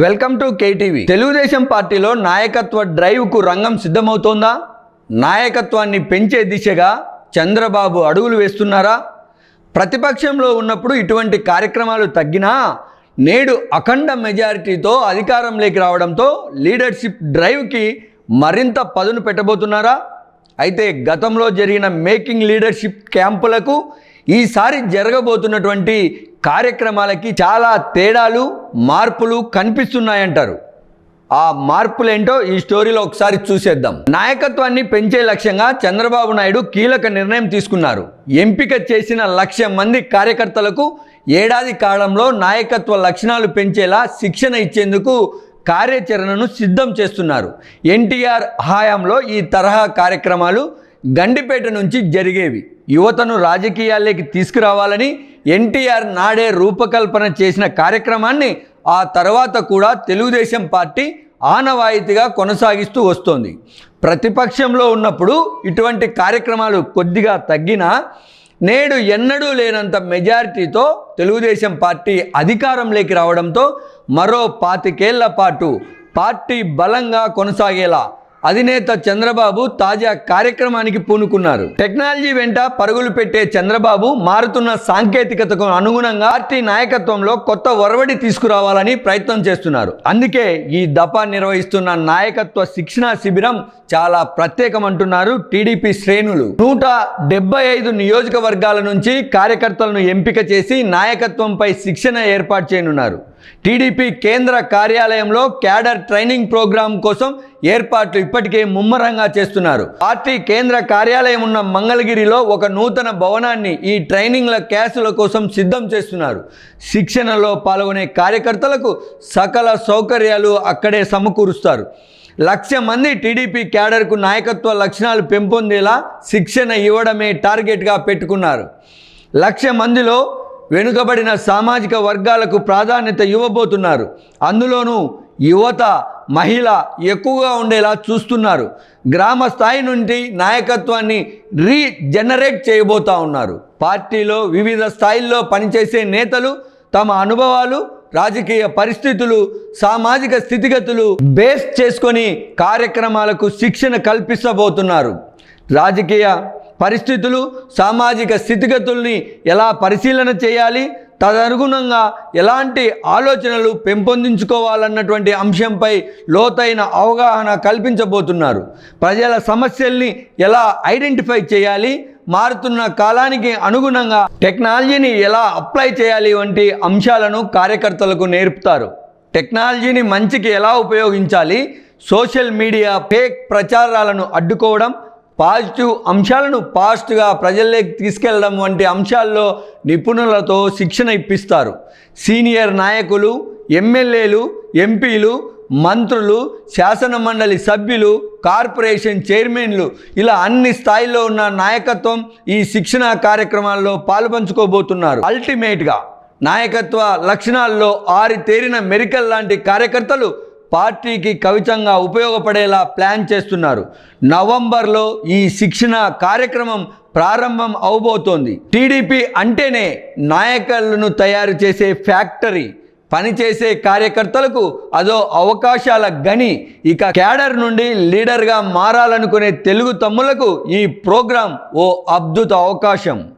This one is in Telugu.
Welcome to KTV. తెలుగుదేశం పార్టీలో నాయకత్వ డ్రైవ్కు రంగం సిద్ధమవుతోందా? నాయకత్వాన్ని పెంచే దిశగా చంద్రబాబు అడుగులు వేస్తున్నారా? ప్రతిపక్షంలో ఉన్నప్పుడు ఇటువంటి కార్యక్రమాలు తగ్గినా నేడు అఖండ మెజారిటీతో అధికారంలోకి రావడంతో లీడర్షిప్ డ్రైవ్కి మరింత పదును పెట్టబోతున్నారా? అయితే గతంలో జరిగిన మేకింగ్ లీడర్షిప్ క్యాంపులకు ఈసారి జరగబోతున్నటువంటి కార్యక్రమాలకి చాలా తేడాలు మార్పులు కనిపిస్తున్నాయంటారు. ఆ మార్పులేంటో ఈ స్టోరీలో ఒకసారి చూసేద్దాం. నాయకత్వాన్ని పెంచే లక్ష్యంగా చంద్రబాబు నాయుడు కీలక నిర్ణయం తీసుకున్నారు. ఎంపిక చేసిన లక్ష మంది కార్యకర్తలకు ఏడాది కాలంలో నాయకత్వ లక్షణాలు పెంచేలా శిక్షణ ఇచ్చేందుకు కార్యాచరణను సిద్ధం చేస్తున్నారు. ఎన్టీఆర్ హయాంలో ఈ తరహా కార్యక్రమాలు గండిపేట నుంచి జరిగేవి. యువతను రాజకీయాల్లోకి తీసుకురావాలని ఎన్టీఆర్ నాడే రూపకల్పన చేసిన కార్యక్రమాన్ని ఆ తర్వాత కూడా తెలుగుదేశం పార్టీ ఆనవాయితీగా కొనసాగిస్తూ వస్తోంది. ప్రతిపక్షంలో ఉన్నప్పుడు ఇటువంటి కార్యక్రమాలు కొద్దిగా తగ్గినా నేడు ఎన్నడూ లేనంత మెజారిటీతో తెలుగుదేశం పార్టీ అధికారంలోకి రావడంతో మరో పాతికేళ్ళ పాటు పార్టీ బలంగా కొనసాగేలా అధినేత చంద్రబాబు తాజా కార్యక్రమానికి పూనుకున్నారు. టెక్నాలజీ వెంట పరుగులు పెట్టే చంద్రబాబు మారుతున్న సాంకేతికతకు అనుగుణంగా పార్టీ నాయకత్వంలో కొత్త ఒరవడి తీసుకురావాలని ప్రయత్నం చేస్తున్నారు. అందుకే ఈ దఫా నిర్వహిస్తున్న నాయకత్వ శిక్షణా శిబిరం చాలా ప్రత్యేకమంటున్నారు టీడీపీ శ్రేణులు. నూట డెబ్బై ఐదు నియోజకవర్గాల నుంచి కార్యకర్తలను ఎంపిక చేసి నాయకత్వంపై శిక్షణ ఏర్పాటు చేయనున్నారు. టీడీపీ కేంద్ర కార్యాలయంలో క్యాడర్ ట్రైనింగ్ ప్రోగ్రాం కోసం ఏర్పాట్లు ఇప్పటికే ముమ్మరంగా చేస్తున్నారు. పార్టీ కేంద్ర కార్యాలయం ఉన్న మంగళగిరిలో ఒక నూతన భవనాన్ని ఈ ట్రైనింగ్ల క్యాసుల కోసం సిద్ధం చేస్తున్నారు. శిక్షణలో పాల్గొనే కార్యకర్తలకు సకల సౌకర్యాలు అక్కడే సమకూరుస్తారు. లక్ష మంది టీడీపీ క్యాడర్కు నాయకత్వ లక్షణాలు పెంపొందేలా శిక్షణ ఇవ్వడమే టార్గెట్గా పెట్టుకున్నారు. లక్ష మందిలో వెనుకబడిన సామాజిక వర్గాలకు ప్రాధాన్యత ఇవ్వబోతున్నారు. అందులోనూ యువత మహిళ ఎక్కువగా ఉండేలా చూస్తున్నారు. గ్రామ స్థాయి నుండి నాయకత్వాన్ని రీజనరేట్ చేయబోతా ఉన్నారు. పార్టీలో వివిధ స్థాయిల్లో పనిచేసే నేతలు తమ అనుభవాలు రాజకీయ పరిస్థితులు సామాజిక స్థితిగతులు బేస్ చేసుకొని కార్యక్రమాలకు శిక్షణ కల్పించబోతున్నారు రాజకీయ పరిస్థితులు సామాజిక స్థితిగతుల్ని ఎలా పరిశీలన చేయాలి తదనుగుణంగా ఎలాంటి ఆలోచనలు పెంపొందించుకోవాలన్నటువంటి అంశంపై లోతైన అవగాహన కల్పించబోతున్నారు. ప్రజల సమస్యల్ని ఎలా ఐడెంటిఫై చేయాలి మారుతున్న కాలానికి అనుగుణంగా టెక్నాలజీని ఎలా అప్లై చేయాలి వంటి అంశాలను కార్యకర్తలకు నేర్పుతారు. టెక్నాలజీని మంచికి ఎలా ఉపయోగించాలి సోషల్ మీడియా ఫేక్ ప్రచారాలను అడ్డుకోవడం పాజిటివ్ అంశాలను ఫాస్ట్గా ప్రజల్లోకి తీసుకెళ్ళడం వంటి అంశాల్లో నిపుణులతో శిక్షణ ఇప్పిస్తారు. సీనియర్ నాయకులు ఎమ్మెల్యేలు ఎంపీలు మంత్రులు శాసన మండలి సభ్యులు కార్పొరేషన్ చైర్మన్లు ఇలా అన్ని స్థాయిల్లో ఉన్న నాయకత్వం ఈ శిక్షణ కార్యక్రమాల్లో పాల్పంచుకోబోతున్నారు. అల్టిమేట్గా నాయకత్వ లక్షణాల్లో ఆరితేరిన మెరికల్ లాంటి కార్యకర్తలు పార్టీకి కవితంగా ఉపయోగపడేలా ప్లాన్ చేస్తున్నారు. నవంబర్లో ఈ శిక్షణ కార్యక్రమం ప్రారంభం అవబోతోంది. టీడీపీ అంటేనే నాయకులను తయారు చేసే ఫ్యాక్టరీ పనిచేసే కార్యకర్తలకు అదో అవకాశాల గని. ఇక క్యాడర్ నుండి లీడర్గా మారాలనుకునే తెలుగు తమ్ములకు ఈ ప్రోగ్రాం ఓ అద్భుత అవకాశం.